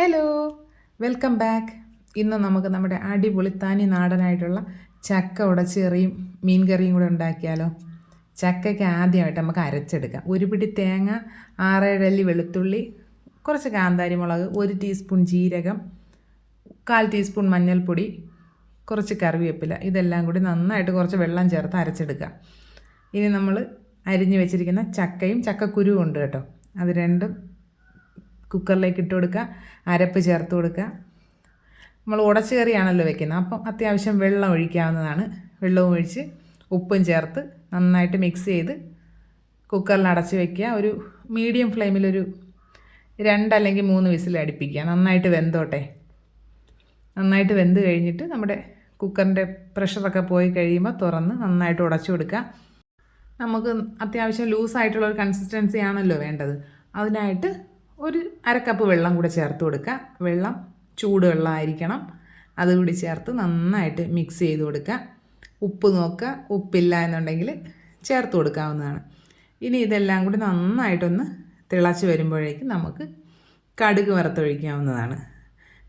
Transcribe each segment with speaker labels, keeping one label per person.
Speaker 1: Hello welcome back ഇന്ന് നമുക്ക് നമ്മുടെ അടിപൊളി തനി നാടനായിട്ടുള്ള ചക്ക ഉടച്ചേറിയും മീൻ കറിയും കൂടെ ഉണ്ടാക്കിയാലോ? ചക്കയ്ക്ക് ആദ്യമായിട്ട് നമുക്ക് അരച്ചെടുക്കാം. ഒരു പിടി തേങ്ങ ആറേഴല്ലി വെളുത്തുള്ളി കുറച്ച് കാന്താരി മുളക് ഒരു ടീസ്പൂൺ ജീരകം കാൽ ടീസ്പൂൺ മഞ്ഞൾപ്പൊടി കുറച്ച് കറിവേപ്പില. ഇതെല്ലാം കൂടി നന്നായിട്ട് കുറച്ച് വെള്ളം ചേർത്ത് അരച്ചെടുക്കാം. ഇനി നമ്മൾ അരിഞ്ഞു വെച്ചിരിക്കുന്ന ചക്കയും ചക്കക്കുരുവും ഉണ്ട് കേട്ടോ. അത് രണ്ടും കുക്കറിലേക്ക് ഇട്ട് കൊടുക്കുക അരപ്പ് ചേർത്ത് കൊടുക്കുക. നമ്മൾ ഉടച്ച് കറിയാണല്ലോ വെക്കുന്നത്. അപ്പം അത്യാവശ്യം വെള്ളം ഒഴിക്കാവുന്നതാണ്. വെള്ളവും ഒഴിച്ച് ഉപ്പും ചേർത്ത് നന്നായിട്ട് മിക്സ് ചെയ്ത് കുക്കറിൽ അടച്ച് വെക്കുക. ഒരു മീഡിയം ഫ്ലെയിമിലൊരു രണ്ടല്ലെങ്കിൽ മൂന്ന് വിസിൽ അടുപ്പിക്കുക. നന്നായിട്ട് വെന്തോട്ടെ. നന്നായിട്ട് വെന്ത് കഴിഞ്ഞിട്ട് നമ്മുടെ കുക്കറിന്റെ പ്രഷറൊക്കെ പോയി കഴിയുമ്പോൾ തുറന്ന് നന്നായിട്ട് ഉടച്ചു കൊടുക്കുക. നമുക്ക് അത്യാവശ്യം ലൂസായിട്ടുള്ള ഒരു കൺസിസ്റ്റൻസി ആണല്ലോ വേണ്ടത്. അതിനായിട്ട് ഒരു അരക്കപ്പ് വെള്ളം കൂടെ ചേർത്ത് കൊടുക്കുക. വെള്ളം ചൂടുവെള്ളമായിരിക്കണം. അതുകൂടി ചേർത്ത് നന്നായിട്ട് മിക്സ് ചെയ്ത് കൊടുക്കുക. ഉപ്പ് നോക്കുക. ഉപ്പില്ല എന്നുണ്ടെങ്കിൽ ചേർത്ത് കൊടുക്കാവുന്നതാണ്. ഇനി ഇതെല്ലാം കൂടി നന്നായിട്ടൊന്ന് തിളച്ച് വരുമ്പോഴേക്കും നമുക്ക് കടുക് വറുത്തൊഴിക്കാവുന്നതാണ്.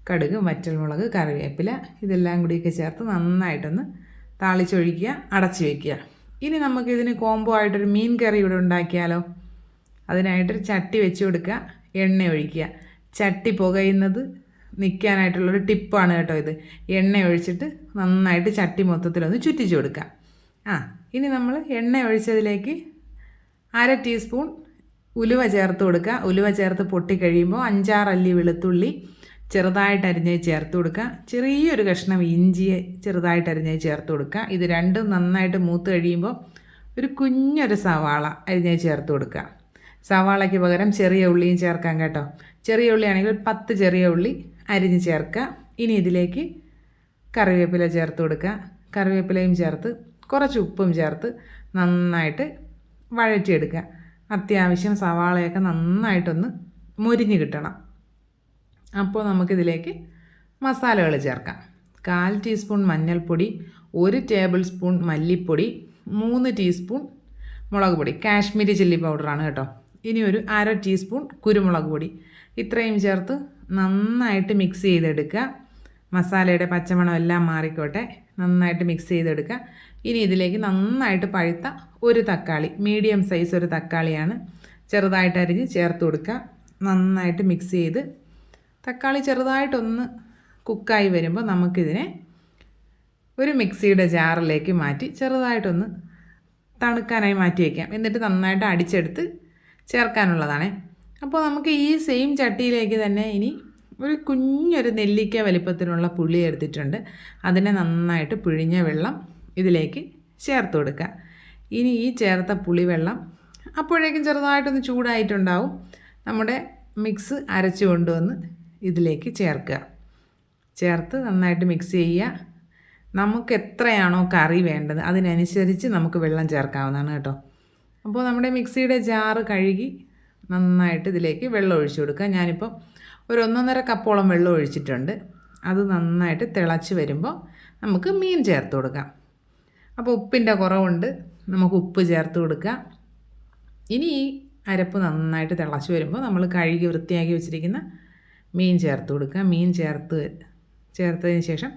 Speaker 1: കടുക് വറ്റൽമുളക് കറിവേപ്പില ഇതെല്ലാം കൂടിയൊക്കെ ചേർത്ത് നന്നായിട്ടൊന്ന് താളിച്ചൊഴിക്കുക അടച്ചു വയ്ക്കുക ഇനി നമുക്കിതിന് കോംബോ ആയിട്ടൊരു മീൻ കറി ഇവിടെ ഉണ്ടാക്കിയാലോ? അതിനായിട്ടൊരു ചട്ടി വെച്ച് കൊടുക്കുക. എണ്ണ ഒഴിക്കുക. ചട്ടി പുകയുന്നത് നിൽക്കാനായിട്ടുള്ളൊരു ടിപ്പാണ് കേട്ടോ ഇത്. എണ്ണ ഒഴിച്ചിട്ട് നന്നായിട്ട് ചട്ടി മൊത്തത്തിലൊന്ന് ചുറ്റിച്ചു കൊടുക്കുക. ആ ഇനി നമ്മൾ എണ്ണ ഒഴിച്ചതിലേക്ക് അര ടീസ്പൂൺ ഉലുവ ചേർത്ത് കൊടുക്കുക. ഉലുവ ചേർത്ത് പൊട്ടിക്കഴിയുമ്പോൾ അഞ്ചാറല്ലി വെളുത്തുള്ളി ചെറുതായിട്ട് അരിഞ്ഞ് ചേർത്ത് കൊടുക്കുക. ചെറിയൊരു കഷ്ണം ഇഞ്ചി ചെറുതായിട്ട് അരിഞ്ഞ് ചേർത്ത് കൊടുക്കുക. ഇത് രണ്ടും നന്നായിട്ട് മൂത്ത് കഴിയുമ്പോൾ ഒരു കുഞ്ഞൊരു സവാള അരിഞ്ഞ് ചേർത്ത് കൊടുക്കുക. സവാളയ്ക്ക് പകരം ചെറിയ ഉള്ളിയും ചേർക്കാം കേട്ടോ. ചെറിയ ഉള്ളിയാണെങ്കിൽ പത്ത് ചെറിയ ഉള്ളി അരിഞ്ഞ് ചേർക്കുക. ഇനി ഇതിലേക്ക് കറിവേപ്പില ചേർത്ത് കൊടുക്കുക. കറിവേപ്പിലയും ചേർത്ത് കുറച്ച് ഉപ്പും ചേർത്ത് നന്നായിട്ട് വഴറ്റിയെടുക്കുക. അത്യാവശ്യം സവാളയൊക്കെ നന്നായിട്ടൊന്ന് മുരിഞ്ഞ് കിട്ടണം. അപ്പോൾ നമുക്കിതിലേക്ക് മസാലകൾ ചേർക്കാം. കാൽ ടീസ്പൂൺ മഞ്ഞൾപ്പൊടി ഒരു ടേബിൾ സ്പൂൺ മല്ലിപ്പൊടി മൂന്ന് ടീസ്പൂൺ മുളക് പൊടി. കാശ്മീരി ചില്ലി പൗഡറാണ് കേട്ടോ. ഇനി ഒരു അര ടീസ്പൂൺ കുരുമുളക് പൊടി. ഇത്രയും ചേർത്ത് നന്നായിട്ട് മിക്സ് ചെയ്തെടുക്കുക. മസാലയുടെ പച്ചമണം എല്ലാം മാറിക്കോട്ടെ. നന്നായിട്ട് മിക്സ് ചെയ്തെടുക്കുക. ഇനി ഇതിലേക്ക് നന്നായിട്ട് പഴുത്ത ഒരു തക്കാളി മീഡിയം സൈസ് ഒരു തക്കാളിയാണ് ചെറുതായിട്ട് അരിഞ്ഞ് ചേർത്ത് കൊടുക്കുക. നന്നായിട്ട് മിക്സ് ചെയ്ത് തക്കാളി ചെറുതായിട്ടൊന്ന് കുക്കായി വരുമ്പോൾ നമുക്കിതിനെ ഒരു മിക്സിയുടെ ജാറിലേക്ക് മാറ്റി ചെറുതായിട്ടൊന്ന് തണുക്കാനായി മാറ്റി വയ്ക്കാം എന്നിട്ട് നന്നായിട്ട് അടിച്ചെടുത്ത് ചേർക്കാനുള്ളതാണ്. അപ്പോൾ നമുക്ക് ഈ സെയിം ചട്ടിയിലേക്ക് തന്നെ ഇനി ഒരു കുഞ്ഞൊരു നെല്ലിക്ക വലിപ്പത്തിനുള്ള പുളി എടുത്തിട്ടുണ്ട്. അതിനെ നന്നായിട്ട് പിഴിഞ്ഞ വെള്ളം ഇതിലേക്ക് ചേർത്ത് കൊടുക്കുക. ഇനി ഈ ചേർത്ത പുളിവെള്ളം അപ്പോഴേക്കും ചെറുതായിട്ടൊന്ന് ചൂടായിട്ടുണ്ടാവും. നമ്മുടെ മിക്സ് അരച്ചു കൊണ്ടുവന്ന് ഇതിലേക്ക് ചേർക്കുക. ചേർത്ത് നന്നായിട്ട് മിക്സ് ചെയ്യുക. നമുക്ക് എത്രയാണോ കറി വേണ്ടത് അതിനനുസരിച്ച് നമുക്ക് വെള്ളം ചേർക്കാവുന്നതാണ് കേട്ടോ. അപ്പോൾ നമ്മുടെ മിക്സിയുടെ ജാറ് കഴുകി നന്നായിട്ട് ഇതിലേക്ക് വെള്ളം ഒഴിച്ചു കൊടുക്കുക. ഞാനിപ്പോൾ ഒരു ഒന്നൊന്നര കപ്പോളം വെള്ളം ഒഴിച്ചിട്ടുണ്ട്. അത് നന്നായിട്ട് തിളച്ച് വരുമ്പോൾ നമുക്ക് മീൻ ചേർത്ത് കൊടുക്കാം. അപ്പോൾ ഉപ്പിന്റെ കുറവുണ്ട്. നമുക്ക് ഉപ്പ് ചേർത്ത് കൊടുക്കുക ഇനി ഈ അരപ്പ് നന്നായിട്ട് തിളച്ച് വരുമ്പോൾ നമ്മൾ കഴുകി വൃത്തിയാക്കി വെച്ചിരിക്കുന്ന മീൻ ചേർത്ത് കൊടുക്കുക. മീൻ ചേർത്ത് ചേർത്തതിന് ശേഷം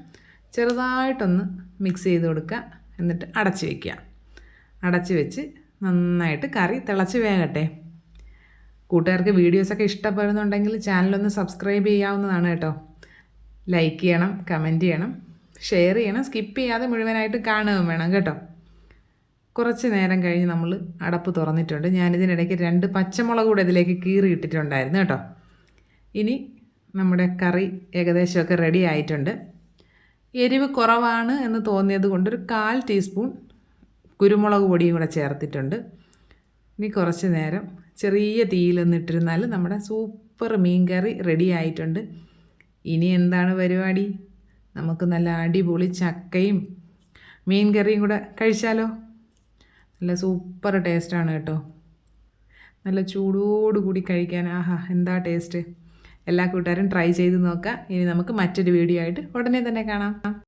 Speaker 1: ചെറുതായിട്ടൊന്ന് മിക്സ് ചെയ്ത് കൊടുക്കുക. എന്നിട്ട് അടച്ച് വയ്ക്കുക അടച്ച് വെച്ച് നന്നായിട്ട് കറി തിളച്ച് വേകട്ടെ. കൂട്ടുകാർക്ക് വീഡിയോസൊക്കെ ഇഷ്ടപ്പെടുന്നുണ്ടെങ്കിൽ ചാനലൊന്ന് സബ്സ്ക്രൈബ് ചെയ്യാവുന്നതാണ് കേട്ടോ. ലൈക്ക് ചെയ്യണം കമന്റ് ചെയ്യണം ഷെയർ ചെയ്യണം സ്കിപ്പ് ചെയ്യാതെ മുഴുവനായിട്ട് കാണുകയും വേണം കേട്ടോ. കുറച്ച് നേരം കഴിഞ്ഞ് നമ്മൾ അടപ്പ് തുറന്നിട്ടുണ്ട്. ഞാനിതിനിടയ്ക്ക് രണ്ട് പച്ചമുളക് കൂടെ ഇതിലേക്ക് കീറി ഇട്ടിട്ടുണ്ടായിരുന്നു കേട്ടോ. ഇനി നമ്മുടെ കറി ഏകദേശമൊക്കെ റെഡി ആയിട്ടുണ്ട്. എരിവ് കുറവാണ് എന്ന് തോന്നിയത് ഒരു കാൽ ടീസ്പൂൺ കുരുമുളക് പൊടിയും കൂടെ ചേർത്തിട്ടുണ്ട്. ഇനി കുറച്ച് നേരം ചെറിയ തീയിലൊന്നിട്ടിരുന്നാൽ നമ്മുടെ സൂപ്പർ മീൻ കറി റെഡി ആയിട്ടുണ്ട്. ഇനി എന്താണ് പരിപാടി? നമുക്ക് നല്ല അടിപൊളി ചക്കയും മീൻ കറിയും കൂടെ കഴിച്ചാലോ? നല്ല സൂപ്പർ ടേസ്റ്റാണ് കേട്ടോ. നല്ല ചൂടോടുകൂടി കഴിക്കാൻ ആഹാ എന്താ ടേസ്റ്റ് എല്ലാ കൂട്ടുകാരും ട്രൈ ചെയ്ത് നോക്കുക. ഇനി നമുക്ക് മറ്റൊരു വീഡിയോ ആയിട്ട് ഉടനെ തന്നെ കാണാം.